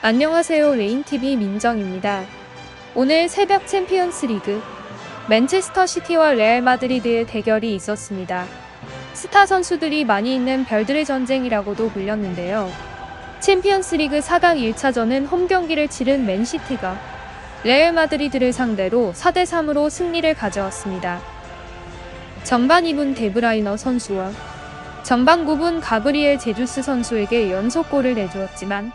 안녕하세요. 레인TV 민정입니다. 오늘 새벽 챔피언스 리그 맨체스터 시티와 레알 마드리드의 대결이 있었습니다. 스타 선수들이 많이 있는 별들의 전쟁이라고도 불렸는데요. 챔피언스 리그 4강 1차전은 홈 경기를 치른 맨시티가 레알 마드리드를 상대로 4대3으로 승리를 가져왔습니다. 전반 2분 데브라이너 선수와 전반 9분 가브리엘 제주스 선수에게 연속골을 내주었지만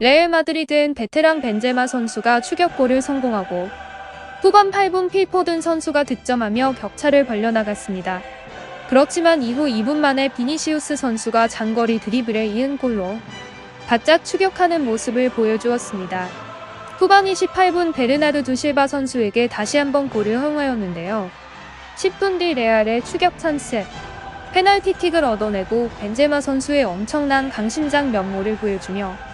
레알 마드리드는 베테랑 벤제마 선수가 추격골을 성공하고 후반 8분 필포든 선수가 득점하며 격차를 벌려나갔습니다. 그렇지만 이후 2분 만에 비니시우스 선수가 장거리 드리블에 이은 골로 바짝 추격하는 모습을 보여주었습니다. 후반 28분 베르나르 두 실바 선수에게 다시 한번 골을 허용하였는데요. 10분 뒤 레알의 추격 찬스, 페널티킥을 얻어내고 벤제마 선수의 엄청난 강심장 면모를 보여주며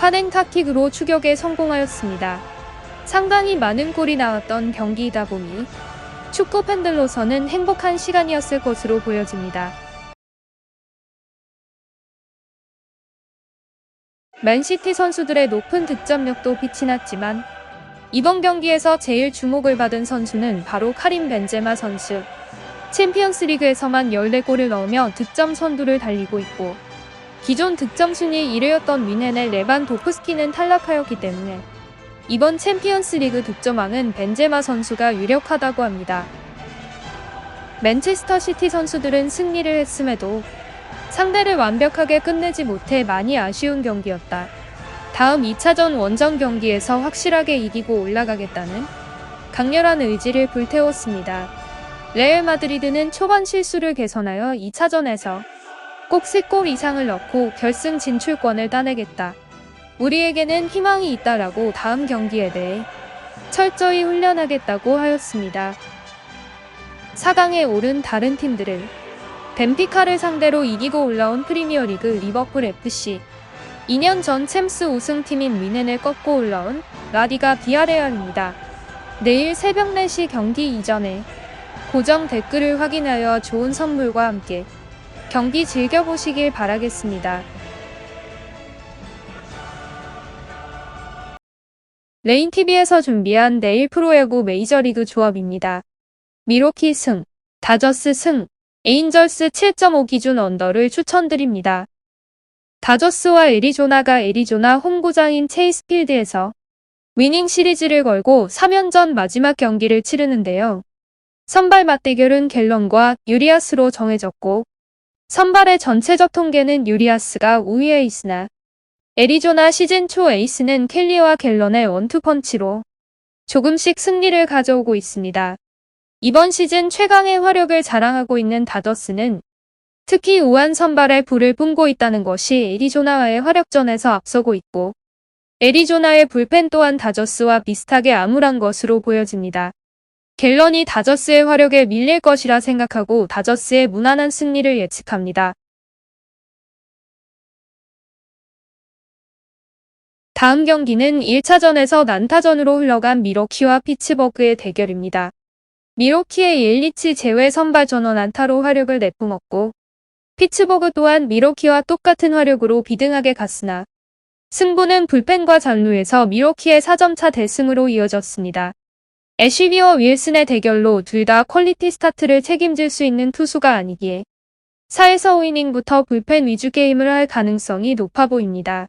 파넨타킥으로 추격에 성공하였습니다. 상당히 많은 골이 나왔던 경기이다 보니 축구 팬들로서는 행복한 시간이었을 것으로 보여집니다. 맨시티 선수들의 높은 득점력도 빛이 났지만 이번 경기에서 제일 주목을 받은 선수는 바로 카림 벤제마 선수. 챔피언스 리그에서만 14골을 넣으며 득점 선두를 달리고 있고 기존 득점 순위 1위였던 위넨의 레반 도프스키는 탈락하였기 때문에 이번 챔피언스 리그 득점왕은 벤제마 선수가 유력하다고 합니다. 맨체스터 시티 선수들은 승리를 했음에도 상대를 완벽하게 끝내지 못해 많이 아쉬운 경기였다. 다음 2차전 원정 경기에서 확실하게 이기고 올라가겠다는 강렬한 의지를 불태웠습니다. 레알 마드리드는 초반 실수를 개선하여 2차전에서 꼭 3골 이상을 넣고 결승 진출권을 따내겠다. 우리에게는 희망이 있다라고 다음 경기에 대해 철저히 훈련하겠다고 하였습니다. 4강에 오른 다른 팀들은 벤피카를 상대로 이기고 올라온 프리미어리그 리버풀 FC 2년 전 챔스 우승팀인 위넨을 꺾고 올라온 라디가 비아레알입니다. 내일 새벽 4시 경기 이전에 고정 댓글을 확인하여 좋은 선물과 함께 경기 즐겨보시길 바라겠습니다. 레인TV에서 준비한 내일 프로야구 메이저리그 조합입니다. 미로키 승, 다저스 승, 에인절스 7.5 기준 언더를 추천드립니다. 다저스와 애리조나가 애리조나 홈구장인 체이스필드에서 위닝 시리즈를 걸고 3연전 마지막 경기를 치르는데요. 선발 맞대결은 갤런과 유리아스로 정해졌고 선발의 전체적 통계는 유리아스가 우위에 있으나 애리조나 시즌 초 에이스는 켈리와 갤런의 원투펀치로 조금씩 승리를 가져오고 있습니다. 이번 시즌 최강의 화력을 자랑하고 있는 다저스는 특히 우한 선발에 불을 뿜고 있다는 것이 애리조나와의 화력전에서 앞서고 있고 애리조나의 불펜 또한 다저스와 비슷하게 암울한 것으로 보여집니다. 갤런이 다저스의 화력에 밀릴 것이라 생각하고 다저스의 무난한 승리를 예측합니다. 다음 경기는 1차전에서 난타전으로 흘러간 미러키와 피츠버그의 대결입니다. 미러키의 일리치 제외 선발 전원 안타로 화력을 내뿜었고 피츠버그 또한 미러키와 똑같은 화력으로 비등하게 갔으나 승부는 불펜과 잔루에서 미러키의 4점차 대승으로 이어졌습니다. 애쉬비와 윌슨의 대결로 둘 다 퀄리티 스타트를 책임질 수 있는 투수가 아니기에 4에서 5이닝부터 불펜 위주 게임을 할 가능성이 높아 보입니다.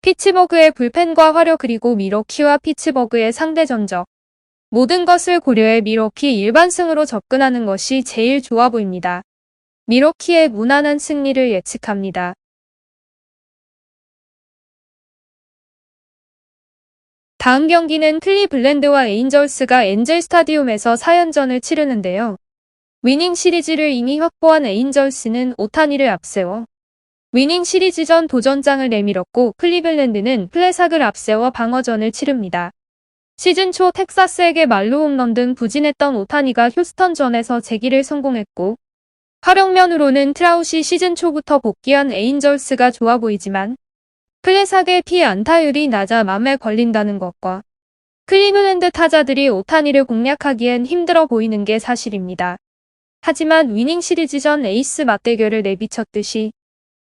피츠버그의 불펜과 화력 그리고 미러키와 피츠버그의 상대 전적 모든 것을 고려해 미러키 일반승으로 접근하는 것이 제일 좋아 보입니다. 미러키의 무난한 승리를 예측합니다. 다음 경기는 클리블랜드와 에인절스가 엔젤 스타디움에서 4연전을 치르는데요. 위닝 시리즈를 이미 확보한 에인절스는 오타니를 앞세워 위닝 시리즈전 도전장을 내밀었고 클리블랜드는 플레삭을 앞세워 방어전을 치릅니다. 시즌 초 텍사스에게 말로 홈런 등 부진했던 오타니가 휴스턴전에서 재기를 성공했고 활용면으로는 트라우시 시즌 초부터 복귀한 에인절스가 좋아 보이지만 플레삭의 피 안타율이 낮아 맘에 걸린다는 것과 클리블랜드 타자들이 오타니를 공략하기엔 힘들어 보이는 게 사실입니다. 하지만 위닝 시리즈전 에이스 맞대결을 내비쳤듯이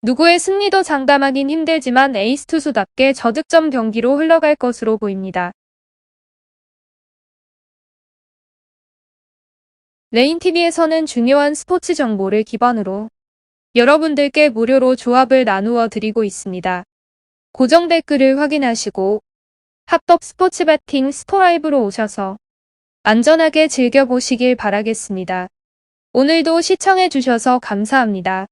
누구의 승리도 장담하긴 힘들지만 에이스 투수답게 저득점 경기로 흘러갈 것으로 보입니다. 레인TV에서는 중요한 스포츠 정보를 기반으로 여러분들께 무료로 조합을 나누어 드리고 있습니다. 고정 댓글을 확인하시고 합법 스포츠 배팅 스포라이브로 오셔서 안전하게 즐겨보시길 바라겠습니다. 오늘도 시청해주셔서 감사합니다.